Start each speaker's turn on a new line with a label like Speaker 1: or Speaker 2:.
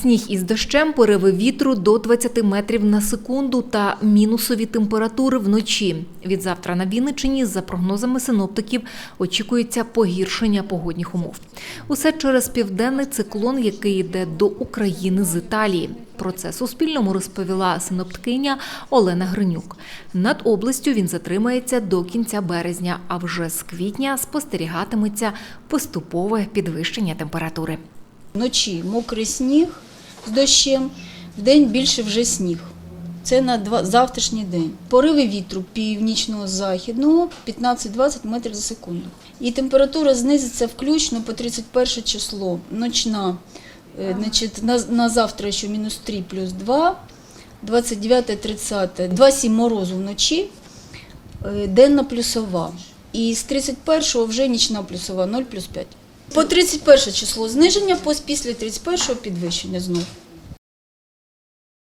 Speaker 1: Сніг із дощем, пориви вітру до 20 метрів на секунду та мінусові температури вночі. Від завтра на Вінниччині, за прогнозами синоптиків, очікується погіршення погодних умов. Усе через південний циклон, який йде до України з Італії. Про це Суспільному розповіла синоптикиня Олена Гринюк. Над областю він затримається до кінця березня, а вже з квітня спостерігатиметься поступове підвищення температури.
Speaker 2: Вночі мокрий сніг з дощем, вдень більше вже сніг. Це на два, завтрашній день. Пориви вітру північного західного 15-20 метрів за секунду. І температура знизиться включно по 31 число. Ночна, е, значить, на, на завтра ще мінус 3 плюс 2, 29-30, 2,7 морозу вночі, е, денна плюсова. І з 31-го вже нічна плюсова 0 плюс 5. По 31 число зниження, після 31 підвищення знов.